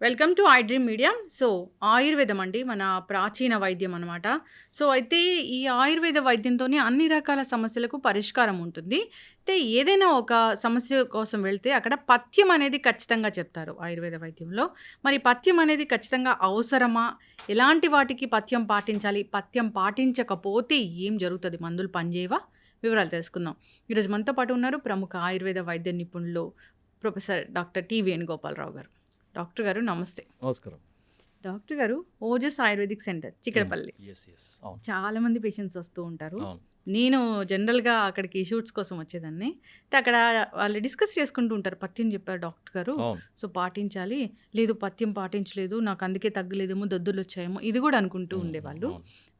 welcome to I dream media so ఆయుర్వేదం అండి మన ప్రాచీన వైద్యం అనమాట సో అయితే ఈ ఆయుర్వేద వైద్యంతోనే అన్ని రకాల సమస్యలకు పరిష్కారం ఉంటుంది. అయితే ఏదైనా ఒక సమస్య కోసం వెళ్తే అక్కడ పథ్యం అనేది ఖచ్చితంగా చెప్తారు ఆయుర్వేద వైద్యంలో. మరి పథ్యం అనేది ఖచ్చితంగా అవసరమా? ఎలాంటి వాటికి పథ్యం పాటించాలి? పథ్యం పాటించకపోతే ఏం జరుగుతుంది? మందులు పనిచేయవా? వివరాలు తెలుసుకుందాం. ఈరోజు మనతో పాటు ఉన్నారు ప్రముఖ ఆయుర్వేద వైద్య నిపుణులు ప్రొఫెసర్ డాక్టర్ టి వేణుగోపాలరావు గారు. డాక్టర్ గారు నమస్తే. నమస్కారం. డాక్టర్ గారు ఓజస్ ఆయుర్వేదిక్ సెంటర్ చిక్కడపల్లి. చాలా మంది పేషెంట్స్ వస్తూ ఉంటారు. నేను జనరల్గా అక్కడికి షూట్స్ కోసం వచ్చేదాన్ని. అయితే అక్కడ వాళ్ళు డిస్కస్ చేసుకుంటూ ఉంటారు. పథ్యం చెప్పారు డాక్టర్ గారు. సో పాటించాలి. లేదు పథ్యం పాటించలేదు. నాకు అందుకే తగ్గలేదేమో దద్దులు వచ్చాయేమో ఇది కూడా అనుకుంటూ ఉండేవాళ్ళు.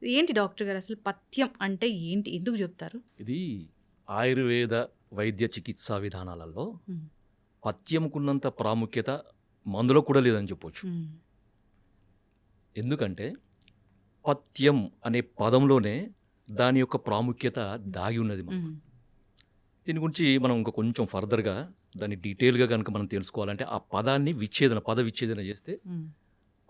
ఏంటి డాక్టర్ గారు అసలు పథ్యం అంటే ఏంటి? ఎందుకు చెప్తారు? ఇది ఆయుర్వేద వైద్య చికిత్సా విధానాలలో మ్మ్. పథ్యంకున్నంత ప్రాముఖ్యత మందులో కూడా లేదని చెప్పొచ్చు. ఎందుకంటే పథ్యం అనే పదంలోనే దాని యొక్క ప్రాముఖ్యత దాగి ఉన్నది మనం. దీని గురించి మనం ఇంకా కొంచెం ఫర్దర్గా దాన్ని డీటెయిల్గా కనుక మనం తెలుసుకోవాలంటే ఆ పదాన్ని విచ్ఛేదన పద విచ్ఛేదన చేస్తే.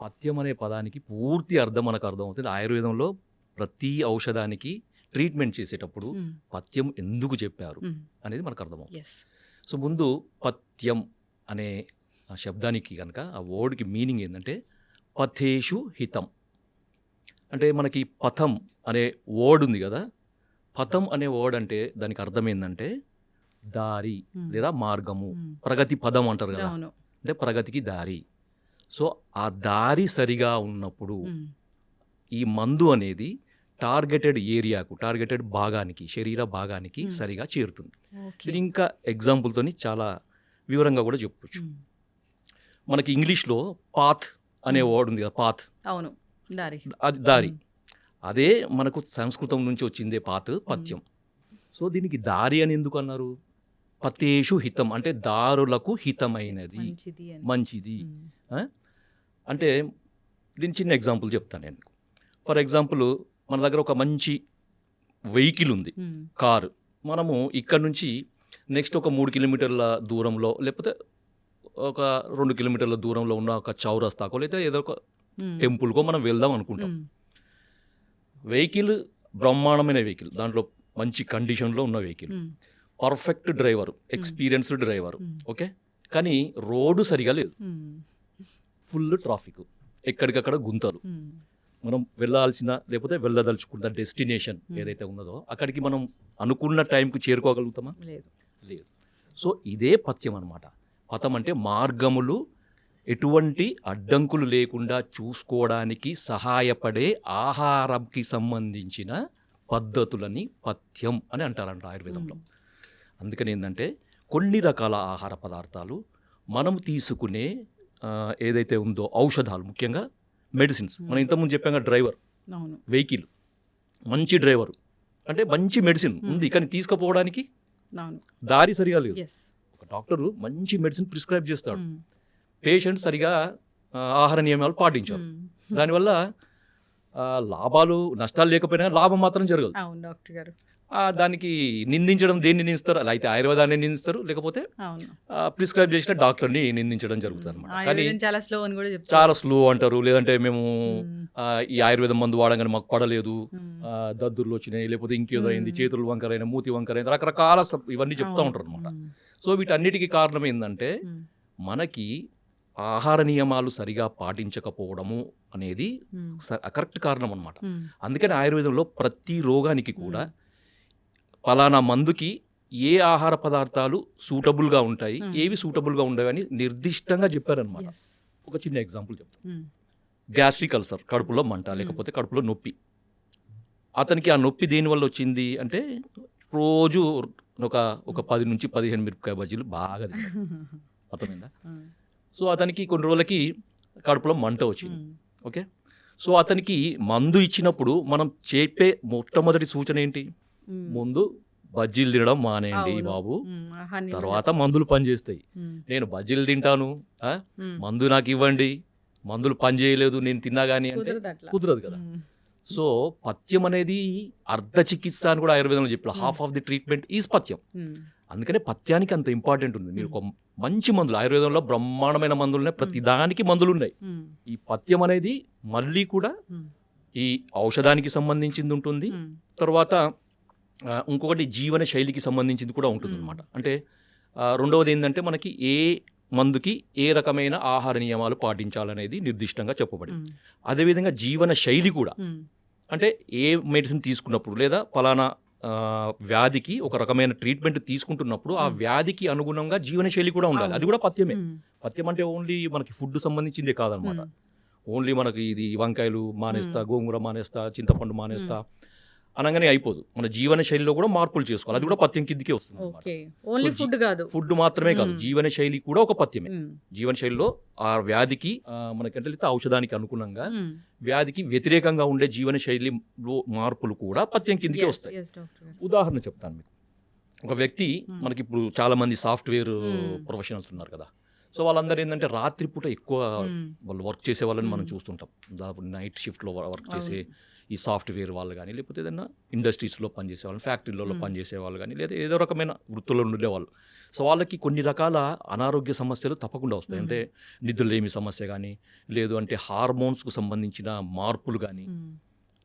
పథ్యం అనే పదానికి పూర్తి అర్థం మనకు అర్థమవుతుంది ఆయుర్వేదంలో ప్రతి ఔషధానికి ట్రీట్మెంట్ చేసేటప్పుడు. పథ్యం ఎందుకు చెప్పారు. అనేది మనకు అర్థమవుతుంది సో ముందు పథ్యం అనే ఆ శబ్దానికి కనుక ఆ వర్డ్కి మీనింగ్ ఏంటంటే పథేషు హితం అంటే మనకి పథం అనే వర్డ్ ఉంది కదా పథం అనే వర్డ్ అంటే దానికి అర్థం ఏంటంటే దారి. లేదా మార్గము. ప్రగతి పదం అంటారు కదా అంటే ప్రగతికి దారి సో ఆ దారి సరిగా ఉన్నప్పుడు. ఈ మందు అనేది టార్గెటెడ్ ఏరియాకు టార్గెటెడ్ భాగానికి శరీర భాగానికి. సరిగా చేరుతుంది దీని ఇంకా ఎగ్జాంపుల్తోని చాలా వివరంగా కూడా చెప్పొచ్చు. మనకి ఇంగ్లీష్లో పాత్ అనే. వర్డ్ ఉంది కదా పాత్. అవును దారి. అది దారి. అదే మనకు సంస్కృతం నుంచి వచ్చిందే పాత్ పథ్యం సో దీనికి దారి అని ఎందుకు అన్నారు? పతేషు హితం అంటే దారులకు హితమైనది. మంచిది. అంటే దీని చిన్న ఎగ్జాంపుల్ చెప్తాను నేను. ఫర్ ఎగ్జాంపుల్ మన దగ్గర ఒక మంచి వెహికల్ ఉంది. కారు. మనము ఇక్కడ నుంచి నెక్స్ట్ ఒక మూడు కిలోమీటర్ల దూరంలో లేకపోతే ఒక రెండు కిలోమీటర్ల దూరంలో ఉన్న ఒక చౌరస్తాకో లేదా ఏదో ఒక. టెంపుల్కో మనం వెళ్దాం అనుకుంటాం. వెహికల్ బ్రహ్మాండమైన వెహికల్ దాంట్లో మంచి కండిషన్లో ఉన్న vehicle. Perfect driver experienced driver. Okay కానీ రోడ్డు సరిగా లేదు. ఫుల్ ట్రాఫిక్ ఎక్కడికక్కడ గుంతలు. మనం వెళ్ళాల్సిన లేకపోతే వెళ్ళదలుచుకున్న డెస్టినేషన్. ఏదైతే ఉన్నదో అక్కడికి మనం అనుకున్న టైంకి చేరుకోగలుగుతామా లేదు లేదు సో ఇదే పథ్యం అనమాట పథం అంటే మార్గములు ఎటువంటి అడ్డంకులు లేకుండా చూసుకోవడానికి సహాయపడే ఆహారంకి సంబంధించిన పద్ధతులని పథ్యం అని అంటారంట ఆయుర్వేదంలో. అందుకని ఏంటంటే కొన్ని రకాల ఆహార పదార్థాలు మనం తీసుకునే ఏదైతే ఉందో ఔషధాలు ముఖ్యంగా మెడిసిన్స్. మనం ఇంతకుముందు చెప్పాం డ్రైవర్ వెహికల్ మంచి డ్రైవర్. అంటే మంచి మెడిసిన్. ఉంది కానీ తీసుకుపోవడానికి దారి సరిగా లేదు. డాక్టరు మంచి మెడిసిన్ ప్రిస్క్రైబ్ చేస్తాడు. పేషెంట్ సరిగా ఆహార నియమాలు పాటించారు. దానివల్ల లాభాలు నష్టాలు లేకపోయినా లాభం మాత్రం జరగదు. అవును డాక్టర్ గారు. దానికి నిందించడం దేన్ని నిందిస్తారు? అలా అయితే ఆయుర్వేదాన్ని నిందిస్తారు లేకపోతే ప్రిస్క్రైబ్ చేసిన డాక్టర్ని నిందించడం జరుగుతుంది అనమాట కానీ చాలా స్లో అని కూడా చెప్తారు. చాలా స్లో అంటారు. లేదంటే మేము ఈ ఆయుర్వేదం మందు వాడంగానే మాకు పడలేదు. దద్దుర్లు వచ్చినాయి లేకపోతే ఇంకేదో అయింది. చేతులు వంకరైన మూతి వంకరైన రకరకాల ఇవన్నీ చెప్తా. ఉంటారు అనమాట. సో వీటన్నిటికీ కారణం ఏంటంటే. మనకి ఆహార నియమాలు సరిగా పాటించకపోవడము అనేది. కరెక్ట్ కారణం అనమాట. అందుకని ఆయుర్వేదంలో ప్రతి రోగానికి కూడా. పలానా మందుకి ఏ ఆహార పదార్థాలు సూటబుల్గా ఉంటాయి. ఏవి సూటబుల్గా ఉండవు అని నిర్దిష్టంగా చెప్పారనమాట. ఒక చిన్న ఎగ్జాంపుల్ చెప్తాను మ్మ్. గ్యాస్ట్రిక్ అల్సర్ కడుపులో మంట లేకపోతే కడుపులో నొప్పి అతనికి ఆ నొప్పి దేనివల్ల వచ్చింది అంటే రోజు ఒక ఒక పది నుంచి పదిహేను మిరపకాయ బజ్జీలు బాగా అర్థమైందా మ్మ్. సో అతనికి కొన్ని రోజులకి కడుపులో మంట వచ్చింది. ఓకే సో అతనికి మందు ఇచ్చినప్పుడు మనం చెప్పే మొట్టమొదటి సూచన ఏంటి. ముందు బజ్జీలు తినడం మానేయండి. బాబు. తర్వాత మందులు పనిచేస్తాయి. నేను బజ్జీలు తింటాను. మందు నాకు ఇవ్వండి మందులు పని చేయలేదు నేను తిన్నా కానీ అంటే కుదరదు కదా. సో పథ్యం అనేది అర్ధ చికిత్స అని కూడా ఆయుర్వేదంలో చెప్పారు. Half of the treatment is పథ్యం. అందుకనే పథ్యానికి అంత ఇంపార్టెంట్ ఉంది మీరు ఒక మంచి మందులు ఆయుర్వేదంలో బ్రహ్మాండమైన మందులు ఉన్నాయి ప్రతి దానికి మందులు ఉన్నాయి. ఈ పథ్యం అనేది మళ్ళీ కూడా. ఈ ఔషధానికి సంబంధించింది ఉంటుంది. తర్వాత ఇంకొకటి జీవన శైలికి సంబంధించింది కూడా ఉంటుంది. అనమాట అంటే రెండవది ఏంటంటే మనకి ఏ మందుకి ఏ రకమైన ఆహార నియమాలు పాటించాలనేది నిర్దిష్టంగా చెప్పబడింది. అదేవిధంగా జీవన శైలి కూడా. అంటే ఏ మెడిసిన్ తీసుకున్నప్పుడు లేదా ఫలానా వ్యాధికి ఒక రకమైన ట్రీట్మెంట్ తీసుకుంటున్నప్పుడు ఆ. వ్యాధికి అనుగుణంగా జీవన శైలి కూడా ఉండాలి. అది కూడా పథ్యమే. పథ్యం అంటే ఓన్లీ మనకి ఫుడ్ సంబంధించిందే కాదనమాట. ఓన్లీ మనకి ఇది వంకాయలు మానేస్తా. గోంగూర మానేస్తా చింతపండు మానేస్తా అనగానే అయిపోదు మన జీవన శైలిలో కూడా మార్పులు చేసుకోవాలి అది కూడా పథ్యం కిందికే వస్తుంది ఓన్లీ ఫుడ్ కాదు ఫుడ్ మాత్రమే కాదు. జీవన శైలి కూడా ఒక పథ్యమే ఉమ్. జీవన శైలిలో ఆ వ్యాధికి మనకంటే ఔషధానికి అనుగుణంగా. వ్యాధికి వ్యతిరేకంగా ఉండే జీవన శైలిలో మార్పులు కూడా పథ్యం కిందికే వస్తాయి. ఉదాహరణ చెప్తాను మీకు ఒక వ్యక్తి. మనకి ఇప్పుడు చాలా మంది సాఫ్ట్వేర్. ప్రొఫెషనల్స్ ఉన్నారు కదా సో వాళ్ళందరూ ఏంటంటే రాత్రిపూట ఎక్కువ. వాళ్ళు వర్క్ చేసే వాళ్ళని మనం. చూస్తుంటాం దాదాపు నైట్ షిఫ్ట్లో వర్క్. చేసే ఈ సాఫ్ట్వేర్ వాళ్ళు కానీ లేకపోతే ఏదైనా ఇండస్ట్రీస్లో పనిచేసే వాళ్ళు ఫ్యాక్టరీలలో. పనిచేసే వాళ్ళు కానీ లేదా ఏదో రకమైన వృత్తుల్లో ఉండేవాళ్ళు సో వాళ్ళకి కొన్ని రకాల అనారోగ్య సమస్యలు తప్పకుండా వస్తాయి. అంటే నిద్రలేమి సమస్య కానీ లేదు అంటే హార్మోన్స్కు సంబంధించిన మార్పులు కానీ.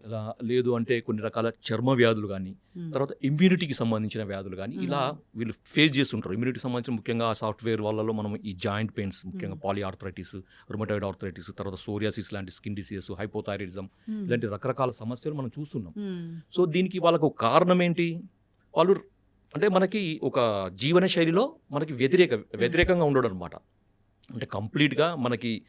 ఇలా లేదు అంటే కొన్ని రకాల చర్మ వ్యాధులు కానీ. తర్వాత ఇమ్యూనిటీకి సంబంధించిన వ్యాధులు కానీ. ఇలా వీళ్ళు ఫేస్ చేస్తుంటారు ఇమ్యూనిటీకి సంబంధించిన ముఖ్యంగా సాఫ్ట్వేర్ వాళ్ళలో మనం ఈ జాయింట్ పెయిన్స్ ముఖ్యంగా. పాలి ఆర్థరైటిస్ రుమటాయిడ్ ఆర్థరైటిస్ తర్వాత సోరియాసిస్ లాంటి స్కిన్ డిసీజెస్ హైపోథైరాయిడిజం. ఇలాంటి రకరకాల సమస్యలు మనం చూస్తున్నాం. సో దీనికి వాళ్ళకు ఒక కారణం ఏంటి వాళ్ళు అంటే మనకి ఒక జీవన శైలిలో మనకి వ్యతిరేక వ్యతిరేకంగా ఉండడం అనమాట అంటే కంప్లీట్గా మనకి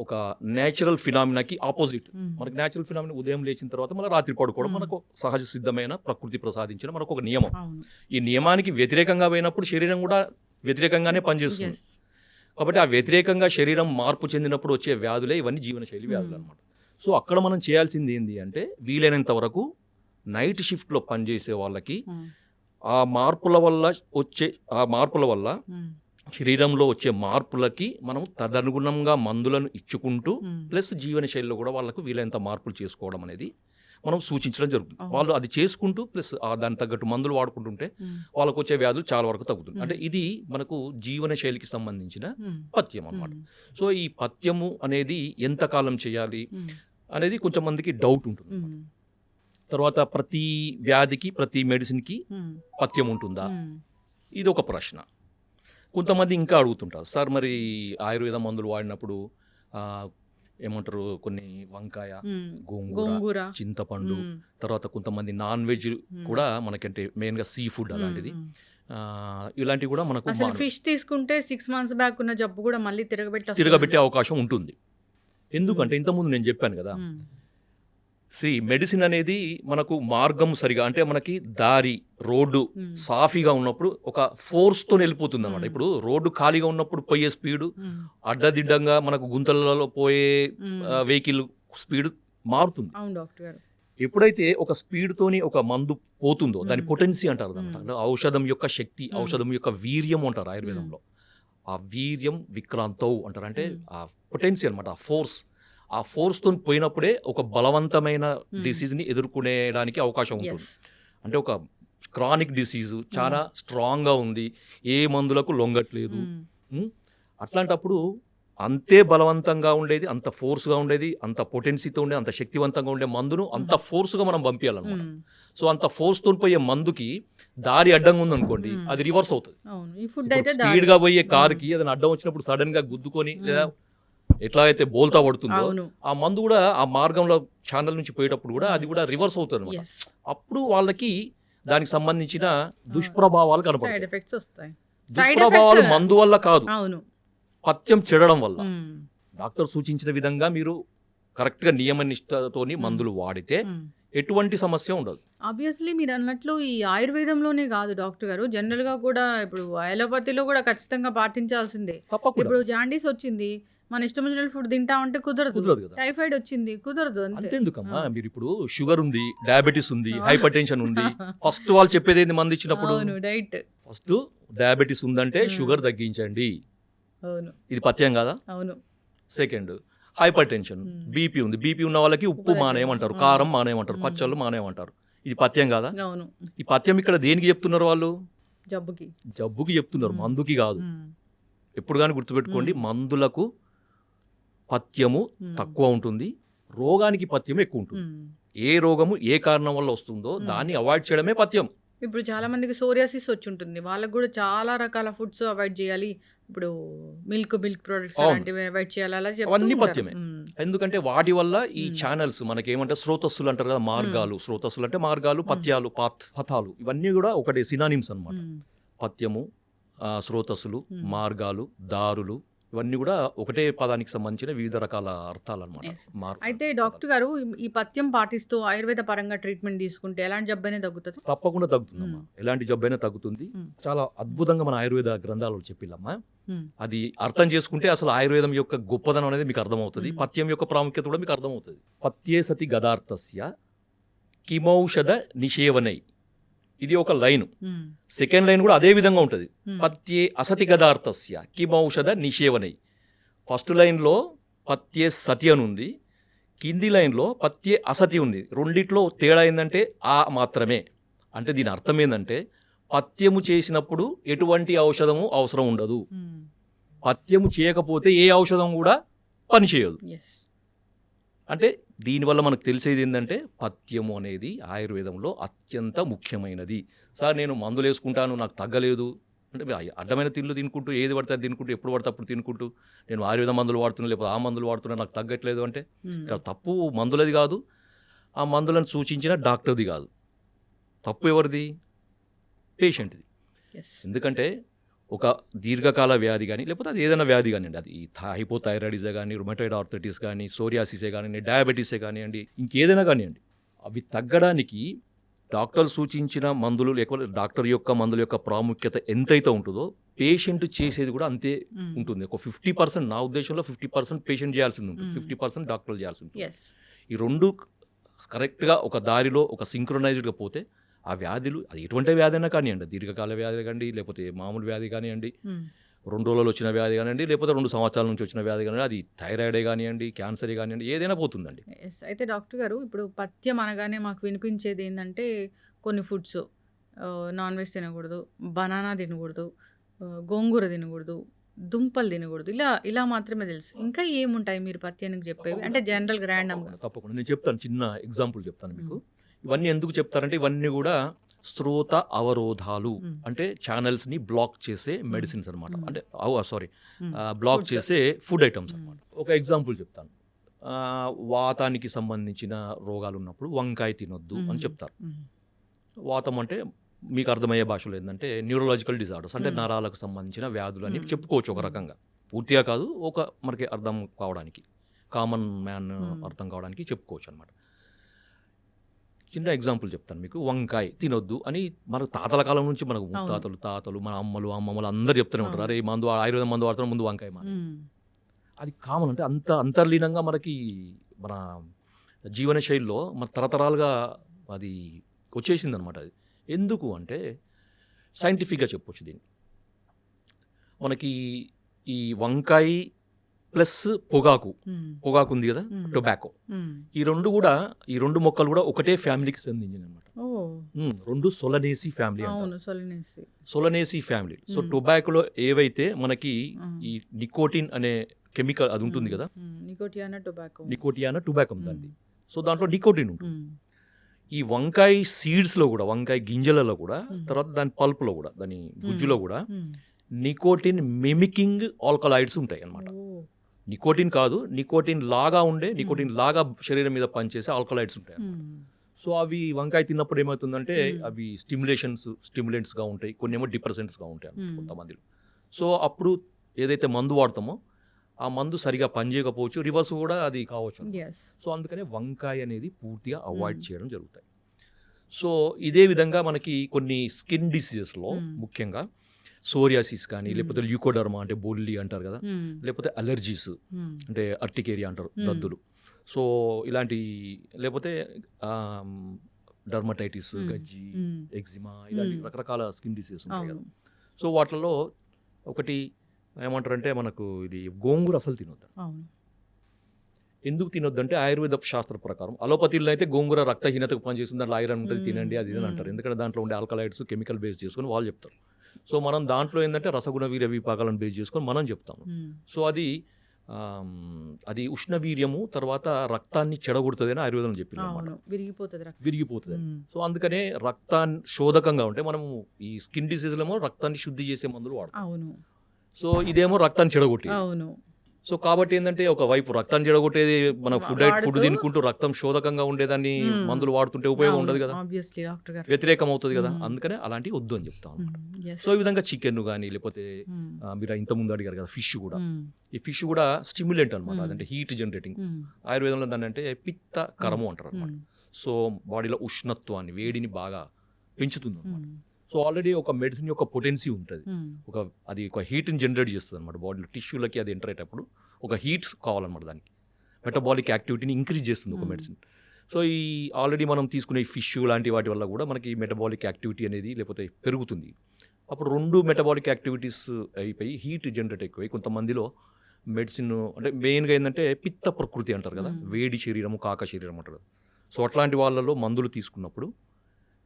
ఒక నేచురల్ ఫినామినాకి ఆపోజిట్. మనకి నేచురల్ ఫినామినా ఉదయం లేచిన తర్వాత మళ్ళీ రాత్రి పడుకోవడం. మనకు సహజ సిద్ధమైన ప్రకృతి ప్రసాదించిన మనకు ఒక నియమం ఈ నియమానికి వ్యతిరేకంగా పోయినప్పుడు శరీరం కూడా వ్యతిరేకంగానే పనిచేస్తుంది. కాబట్టి ఆ వ్యతిరేకంగా శరీరం మార్పు చెందినప్పుడు వచ్చే వ్యాధులే ఇవన్నీ జీవనశైలి వ్యాధులు. అనమాట సో అక్కడ మనం చేయాల్సింది ఏంటి అంటే వీలైనంత వరకు నైట్ షిఫ్ట్లో పనిచేసే వాళ్ళకి. ఆ మార్పుల వల్ల వచ్చే ఆ మార్పుల వల్ల. శరీరంలో వచ్చే మార్పులకి మనం తదనుగుణంగా మందులను ఇచ్చుకుంటూ. ప్లస్ జీవనశైలిలో కూడా వాళ్ళకు వీలైనంత మార్పులు చేసుకోవడం అనేది మనం సూచించడం జరుగుతుంది. వాళ్ళు అది చేసుకుంటూ ప్లస్ దానికి తగ్గట్టు మందులు వాడుకుంటుంటే. వాళ్ళకు వచ్చే వ్యాధులు చాలా వరకు తగ్గుతుంది. అంటే ఇది మనకు జీవన శైలికి సంబంధించిన. పథ్యం అన్నమాట. సో ఈ పథ్యము అనేది ఎంతకాలం చేయాలి. అనేది కొంచెం మందికి డౌట్ ఉంటుంది. తర్వాత ప్రతి వ్యాధికి ప్రతి మెడిసిన్కి. పథ్యం ఉంటుందా. ఇది ఒక ప్రశ్న కొంతమంది ఇంకా అడుగుతుంటారు సార్ మరి ఆయుర్వేద మందులు వాడినప్పుడు ఏమంటారు కొన్ని వంకాయ. గోంగూర చింతపండు. తర్వాత కొంతమంది నాన్ వెజ్. కూడా మనకంటే మెయిన్గా సీ ఫుడ్ అలాంటిది ఇలాంటివి కూడా మనకు అసలు ఫిష్ తీసుకుంటే సిక్స్ మంత్స్ బ్యాక్ ఉన్న జబ్బు కూడా మళ్ళీ తిరగబెట్టి. తిరగబెట్టే అవకాశం ఉంటుంది ఎందుకంటే ఇంతకుముందు నేను చెప్పాను కదా. సి మెడిసిన్ అనేది మనకు మార్గం సరిగా అంటే మనకి దారి రోడ్డు. సాఫీగా ఉన్నప్పుడు ఒక ఫోర్స్తో వెళ్ళిపోతుంది అనమాట. ఇప్పుడు రోడ్డు ఖాళీగా ఉన్నప్పుడు పోయే స్పీడు. అడ్డదిడ్డంగా మనకు గుంతలలో పోయే. వెహికల్ స్పీడ్ మారుతుంది ఎప్పుడైతే ఒక స్పీడ్ తోని ఒక మందు పోతుందో దాని. పొటెన్సీ అంటారు. అనమాట ఔషధం యొక్క శక్తి. ఔషధం యొక్క వీర్యం అంటారు ఆయుర్వేదంలో ఆ వీర్యం విక్రాంతవు అంటారు అంటే. ఆ పొటెన్సీ అనమాట ఆ ఫోర్స్ ఆ ఫోర్స్తో పోయినప్పుడే ఒక బలవంతమైన మ్మ్. డిసీజ్ని ఎదుర్కొనేడానికి అవకాశం ఉంటుంది. అంటే ఒక క్రానిక్ డిసీజ్ చాలా స్ట్రాంగ్గా ఉంది. ఏ మందులకు లొంగట్లేదు. అట్లాంటప్పుడు అంతే బలవంతంగా ఉండేది అంత ఫోర్స్గా ఉండేది అంత పొటెన్సీతో ఉండే అంత శక్తివంతంగా ఉండే మందును అంత ఫోర్స్గా మనం పంపించాలన్నమాట సో అంత ఫోర్స్తో పోయే మందుకి దారి అడ్డంగా ఉందనుకోండి. అది రివర్స్ అవుతుంది. అవును. ఈ ఫుడ్ అయితే స్పీడ్గా పోయే కార్కి ఏదైనా అడ్డం వచ్చినప్పుడు సడన్గా గుద్దుకొని. లేదా ఎట్లా అయితే బోల్తా పడుతుందో ఆ మందు కూడా ఆ మార్గంలో ఛానల్ నుంచి పోయేటప్పుడు కూడా అది కూడా రివర్స్ అవుతుంది అనమాట అప్పుడు వాళ్ళకి దానికి సంబంధించిన దుష్ప్రభావాలు కనపడతాయి. దుష్ప్రభావాలు మందు వల్ల కాదు. పథ్యం చెడడం వల్ల. డాక్టర్ సూచించిన విధంగా మీరు కరెక్ట్గా నియమ నిష్టతోని మందులు వాడితే. ఎటువంటి సమస్య ఉండదు. ఆబ్వియస్లీ మీరు అన్నట్లు ఈ ఆయుర్వేదంలోనే కాదు డాక్టర్ గారు జనరల్గా కూడా ఇప్పుడు అలోపతిలో కూడా ఖచ్చితంగా పాటించాల్సిందే. ఇప్పుడు జాండీస్ వచ్చింది. మన ఇష్టం వచ్చిన ఫుడ్ తింటా ఉంటే కుదరదు. కుదరదు కదా. టైఫాయిడ్ వచ్చింది కుదరదు అంతే. అంతేందుకమ్మా. మీరు ఇప్పుడు షుగర్ ఉంది డయాబెటీస్ ఉంది. హైపర్ టెన్షన్ ఉంది. ఫస్ట్ వాళ్ళు చెప్పేది ఏంది మంది ఇచ్చినప్పుడు? డైట్ ఫస్ట్ డయాబెటీస్ ఉందంటే. షుగర్ తగ్గించండి. అవును. ఇది పథ్యం కదా? అవును. Second hypertension. బీపీ ఉంది. బీపీ ఉన్న వాళ్ళకి ఉప్పు మానేయమంటారు. కారం మానేయమంటారు. పచ్చళ్ళు మానేయమంటారు. ఇది పథ్యం కాదా? అవును. ఈ పథ్యం ఇక్కడ దేనికి చెప్తున్నారు వాళ్ళు? జబ్బుకి. జబ్బుకి చెప్తున్నారు. మందుకి కాదు. ఎప్పుడు కానీ గుర్తుపెట్టుకోండి. మందులకు పథ్యము తక్కువ ఉంటుంది రోగానికి పథ్యం ఎక్కువ ఉంటుంది. ఏ రోగము ఏ కారణం వల్ల వస్తుందో. దాన్ని అవాయిడ్ చేయడమే పథ్యం ఇప్పుడు చాలా మందికి సోరియాసిస్ వచ్చి ఉంటుంది వాళ్ళకి కూడా చాలా రకాల ఫుడ్స్ అవాయిడ్ చేయాలి ఇప్పుడు మిల్క్ మిల్క్ ప్రొడక్ట్స్. అలాంటివి అవాయిడ్ చేయాలి అలా అవన్నీ. పథ్యమే. ఎందుకంటే వాటి వల్ల ఈ. ఛానల్స్ మనకి ఏమంటే స్రోతస్సులు అంటారు కదా మార్గాలు స్రోతస్సులు అంటే మార్గాలు పథ్యాలు పాత్ పథాలు ఇవన్నీ కూడా ఒకటి సినానిమ్స్ అన్నమాట ఉమ్, పథ్యము స్రోతస్సులు. మార్గాలు దారులు ఇవన్నీ కూడా ఒకటే పదానికి సంబంధించిన వివిధ రకాల అర్థాలు అనమాట. అయితే డాక్టర్ గారు ఈ- పథ్యం పాటిస్తూ ఆయుర్వేద పరంగా ట్రీట్మెంట్ తీసుకుంటే ఎలాంటి జబ్బైనా తగ్గుతుంది? తప్పకుండా తగ్గుతుందమ్మా. మ్మ్. ఎలాంటి జబ్బైనా తగ్గుతుంది. చాలా అద్భుతంగా మన ఆయుర్వేద గ్రంథాలు చెప్పిల్లమ్మా. అది అర్థం చేసుకుంటే అసలు ఆయుర్వేదం యొక్క గొప్పదనం అనేది మీకు అర్థమవుతుంది. పథ్యం యొక్క ప్రాముఖ్యత కూడా మీకు అర్థమవుతుంది. పత్యే సతి గదార్థస్య కిమౌషధ నిషేవనై. ఇది ఒక లైన్. సెకండ్ లైన్ కూడా అదే విధంగా ఉంటుంది. పత్యే అసతి గదార్థస్య కిమౌషధ నిషేవనై. ఫస్ట్ లైన్లో పత్యే సతి అని ఉంది. కింది లైన్లో పత్యే అసతి ఉంది. రెండిట్లో తేడా ఏంటంటే ఆ మాత్రమే. అంటే దీని అర్థం ఏంటంటే పత్యము చేసినప్పుడు ఎటువంటి ఔషధము అవసరం ఉండదు. పత్యము చేయకపోతే ఏ ఔషధం కూడా పనిచేయదు. అంటే దీనివల్ల మనకు తెలిసేది ఏంటంటే పథ్యము అనేది ఆయుర్వేదంలో అత్యంత ముఖ్యమైనది. సార్ నేను మందులు వేసుకుంటాను నాకు తగ్గలేదు. అంటే అడ్డమైన తిండ్లు తినుకుంటూ ఏది పడితే అది తినుకుంటూ ఎప్పుడు పడితే అప్పుడు తినుకుంటూ నేను ఆయుర్వేద మందులు వాడుతున్నా లేకపోతే ఆ మందులు వాడుతున్నా నాకు తగ్గట్లేదు అంటే ఇక్కడ తప్పు మందులది కాదు. ఆ మందులను సూచించిన డాక్టర్ది కాదు. తప్పు ఎవరిది? పేషెంట్ది. ఎందుకంటే ఒక దీర్ఘకాల వ్యాధి కానీ లేకపోతే అది ఏదైనా వ్యాధి కానివ్వండి. అది హైపోథైరాయిడిజే కానీ రుమటైడ్ ఆర్థరైటిస్ కానీ సోరియాసిసే కానివ్వండి డయాబెటీసే కానివ్వండి ఇంకేదైనా కానివ్వండి అవి తగ్గడానికి డాక్టర్ సూచించిన మందులు లేకపోతే డాక్టర్ యొక్క మందుల యొక్క ప్రాముఖ్యత ఎంతైతే ఉంటుందో పేషెంట్ చేసేది కూడా అంతే ఉంటుంది. ఒక ఫిఫ్టీ పర్సెంట్ నా ఉద్దేశంలో ఫిఫ్టీ పర్సెంట్ పేషెంట్ చేయాల్సింది ఉంటుంది. ఫిఫ్టీ పర్సెంట్ డాక్టర్లు చేయాల్సి ఉంటుంది. ఈ రెండు కరెక్ట్గా ఒక దారిలో ఒక సింక్రొనైజ్డ్గా పోతే ఆ వ్యాధులు అది ఎటువంటి వ్యాధి అయినా కానివ్వండి దీర్ఘకాల వ్యాధి కానివ్వండి లేకపోతే మామూలు వ్యాధి కానివ్వండి రెండు రోజులు వచ్చిన వ్యాధి కానివ్వండి లేకపోతే రెండు సంవత్సరాల నుంచి వచ్చిన వ్యాధి కానివ్వండి అది థైరాయిడే కానివ్వండి క్యాన్సరే కానివ్వండి ఏదైనా పోతుందండి. అయితే డాక్టర్ గారు ఇప్పుడు పథ్యం అనగానే మాకు వినిపించేది ఏంటంటే కొన్ని ఫుడ్స్. నాన్ వెజ్ తినకూడదు బనానా తినకూడదు గోంగూర తినకూడదు దుంపలు తినకూడదు ఇలా ఇలా మాత్రమే తెలుసు. ఇంకా ఏముంటాయి మీరు పథ్యానికి చెప్పేవి? అంటే జనరల్ తప్పకుండా, తప్పకుండా. నేను చెప్తాను చిన్న ఎగ్జాంపుల్ చెప్తాను మీకు. ఇవన్నీ ఎందుకు చెప్తారంటే ఇవన్నీ కూడా శ్రోత అవరోధాలు. అంటే ఛానల్స్ని బ్లాక్ చేసే మెడిసిన్స్ అనమాట. అంటే సారీ బ్లాక్. చేసే ఫుడ్ ఐటమ్స్. అనమాట ఒక ఎగ్జాంపుల్ చెప్తాను వాతానికి సంబంధించిన రోగాలు ఉన్నప్పుడు వంకాయ తినొద్దు అని. చెప్తారు వాతం అంటే మీకు అర్థమయ్యే భాషలో ఏంటంటే న్యూరలాజికల్ డిజార్డర్స్ అంటే. నరాలకు సంబంధించిన వ్యాధులు అని. చెప్పుకోవచ్చు ఒక. రకంగా పూర్తిగా కాదు ఒక మనకి అర్థం కావడానికి కామన్ మ్యాన్. అర్థం కావడానికి చెప్పుకోవచ్చు అనమాట చిన్న ఎగ్జాంపుల్ చెప్తాను మీకు. వంకాయ తినొద్దు అని మన తాతల కాలం నుంచి మనకు. ముత్తాతలు తాతలు మన అమ్మలు అమ్మమ్మలు అందరూ చెప్తూనే ఉంటారు. అరే మందు ఆయుర్వేద మందు వాడుతున్న ముందు వంకాయ మానే. అది కామన్ అంటే అంత అంతర్లీనంగా మనకి మన జీవన శైలిలో మన తరతరాలుగా అది వచ్చేసింది అనమాట అది. ఎందుకు అంటే సైంటిఫిక్గా చెప్పొచ్చు దీన్ని. మనకి ఈ వంకాయ ప్లస్ పొగాకు. పొగాకు ఉంది కదా. టొబాకో. ఈ రెండు కూడా ఈ రెండు మొక్కలు కూడా ఒకటే ఫ్యామిలీకి చెందింది అనమాట రెండు solanaceae family solanaceae. Family. So. టొబాకోలో ఏవైతే మనకి. ఈ నికోటిన్ అనే కెమికల్ అది ఉంటుంది కదా నికోటియానా టొబాకో? నికోటియానా టొబాకో దాన్ని సో దాంట్లో నికోటిన్ ఉంటుంది. ఈ వంకాయ సీడ్స్లో కూడా వంకాయ గింజలలో కూడా. తర్వాత దాని పల్పులో కూడా దాని గుజ్జులో కూడా. నికోటిన్ మిమికింగ్ ఆల్కలాయిడ్స్ ఉంటాయి అన్నమాట. నికోటిన్ కాదు నికోటిన్ లాగా ఉండే నికోటిన్ లాగా శరీరం మీద పనిచేసే ఆల్కలాయిడ్స్ ఉంటాయి. సో అవి వంకాయ తిన్నప్పుడు ఏమవుతుందంటే. అవి స్టిమ్యులేషన్స్ స్టిమ్యులెంట్స్గా ఉంటాయి కొన్ని ఏమో డిప్రెసెంట్స్గా ఉంటాయి. కొంతమందిలో సో అప్పుడు ఏదైతే మందు వాడతామో ఆ మందు సరిగా పనిచేయకపోవచ్చు రివర్స్ కూడా అది కావచ్చు. సో అందుకనే వంకాయ అనేది పూర్తిగా అవాయిడ్. చేయడం జరుగుతాయి సో ఇదే విధంగా మనకి కొన్ని స్కిన్ డిసీజెస్లో. ముఖ్యంగా సోరియాసిస్ కానీ. లేకపోతే ల్యూకోడర్మా అంటే బొల్లి అంటారు కదా. లేకపోతే అలర్జీస్. అంటే అర్టికేరియా అంటారు. దద్దులు సో ఇలాంటి లేకపోతే డర్మటైటిస్. గజ్జి. ఎగ్జిమా ఇలాంటి. రకరకాల స్కిన్ డిసీజెస్ ఉంటాయి కదా సో వాటిలో ఒకటి ఏమంటారంటే మనకు ఇది గోంగూర అసలు తినొద్దు ఎందుకు తినొద్దంటే ఆయుర్వేద శాస్త్ర ప్రకారం అలోపతిలో అయితే గోంగూర రక్తహీనతకు పనిచేస్తుంది దాంట్లో ఐరన్ ఉంటుంది. తినండి అది ఇది. అంటారు ఎందుకంటే దాంట్లో ఉండే ఆల్కలైడ్స్ కెమికల్ బేస్ చేసుకొని వాళ్ళు చెప్తారు సో మనం దాంట్లో ఏంటంటే రసగుణ వీర్య విపాకాలను బేస్ చేసుకొని మనం చెప్తాము. సో అది అది ఉష్ణవీర్యము తర్వాత రక్తాన్ని చెడగొడుతుంది అని ఆయుర్వేదం చెప్పింది విరిగిపోతుంది విరిగిపోతుంది. సో అందుకనే రక్తాన్ని శోధకంగా ఉంటే మనం ఈ స్కిన్ డిసీజ్లేమో రక్తాన్ని శుద్ధి చేసే మందులు వాడతాం. సో ఇదేమో రక్తాన్ని చెడగొట్టి అవును. సో కాబట్టి ఏంటంటే ఒక వైపు రక్తాన్ని చెడగొట్టేది మన ఫుడ్ ఫుడ్ తినుకుంటూ రక్తం శోధకంగా ఉండేదాన్ని. మందులు వాడుతుంటే ఉపయోగం ఉండదు కదా వ్యతిరేకం అవుతుంది కదా. అందుకనే అలాంటివి వద్దు అని. Yes. సో ఈ విధంగా చికెన్ కానీ లేకపోతే మీరు ఇంత ముందు అడిగారు కదా ఫిష్ కూడా. ఈ ఫిష్ కూడా స్టిమ్యులెంట్ అనమాట. అదంటే హీట్ జనరేటింగ్. ఆయుర్వేదంలో దాన్ని అంటే పిత్త కరము అంటారు అనమాట. సో బాడీలో ఉష్ణత్వాన్ని వేడిని బాగా పెంచుతుంది అన్నమాట. సో ఆల్రెడీ ఒక మెడిసిన్ యొక్క పొటెన్సీ ఉంటుంది. మ్మ్. ఒక అది ఒక హీట్ని జనరేట్ చేస్తుంది అనమాట బాడీలో టిష్యూలకి అది ఎంటర్ అయ్యేటప్పుడు ఒక హీట్స్ కావాలన్నమాట దానికి. మెటబాలిక్ యాక్టివిటీని ఇంక్రీజ్ చేస్తుంది ఒక Hmm. మెడిసిన్. సో ఈ ఆల్రెడీ మనం తీసుకునే ఫిష్ లాంటి వాటి వల్ల కూడా మనకి మెటబాలిక్ యాక్టివిటీ అనేది లేకపోతే పెరుగుతుంది. అప్పుడు రెండు మెటబాలిక్ యాక్టివిటీస్ అయిపోయి హీట్ జనరేట్ అయిపోయి కొంతమందిలో మెడిసిన్ అంటే మెయిన్గా ఏంటంటే పిత్త ప్రకృతి అంటారు కదా. Hmm. వేడి శరీరము కాక శరీరం అంటారు సో అట్లాంటి వాళ్ళలో మందులు తీసుకున్నప్పుడు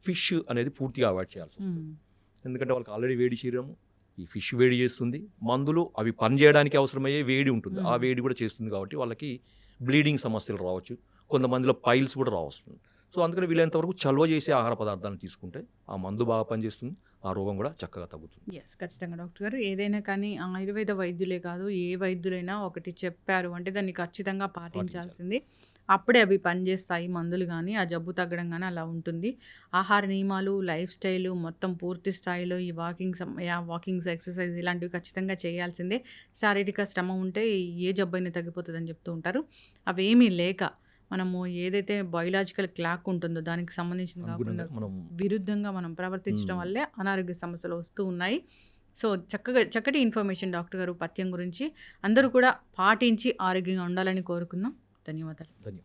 ఫిష్ అనేది పూర్తిగా అవాయిడ్ చేయాల్సి వస్తుంది. ఎందుకంటే వాళ్ళకి ఆల్రెడీ వేడి శరీరం ఈ ఫిష్ వేడి చేస్తుంది. మందులు అవి పని చేయడానికి అవసరమయ్యే వేడి ఉంటుంది. ఆ. వేడి కూడా చేస్తుంది కాబట్టి వాళ్ళకి బ్లీడింగ్ సమస్యలు రావచ్చు. కొంతమందిలో పైల్స్ కూడా రావచ్చు సో అందుకని వీలైనంత వరకు చల్వ చేసే ఆహార పదార్థాలను తీసుకుంటే ఆ మందు బాగా పనిచేస్తుంది. ఆ రోగం కూడా చక్కగా తగ్గుతుంది. ఎస్ ఖచ్చితంగా డాక్టర్ గారు. ఏదైనా కానీ ఆయుర్వేద వైద్యులే కాదు ఏ వైద్యులైనా ఒకటి చెప్పారు అంటే దాన్ని ఖచ్చితంగా పాటించాల్సింది. అప్పుడే అవి పనిచేస్తాయి మందులు కానీ ఆ జబ్బు తగ్గడం కానీ అలా ఉంటుంది. ఆహార నియమాలు లైఫ్ స్టైల్ మొత్తం పూర్తి స్థాయిలో ఈ వాకింగ్ వాకింగ్స్ ఎక్సర్సైజ్ ఇలాంటివి ఖచ్చితంగా చేయాల్సిందే. శారీరక శ్రమ ఉంటే ఏ జబ్బు అయినా తగ్గిపోతుందని చెప్తూ ఉంటారు. అవేమీ లేక మనము ఏదైతే బయోలాజికల్ క్లాక్ ఉంటుందో దానికి సంబంధించిన కాకుండా విరుద్ధంగా మనం ప్రవర్తించడం. వల్లే అనారోగ్య సమస్యలు వస్తూ ఉన్నాయి. సో చక్కగా చక్కటి ఇన్ఫర్మేషన్ డాక్టర్ గారు పథ్యం గురించి అందరూ కూడా పాటించి ఆరోగ్యంగా ఉండాలని కోరుకుందాం. धन्यवाद धन्यवाद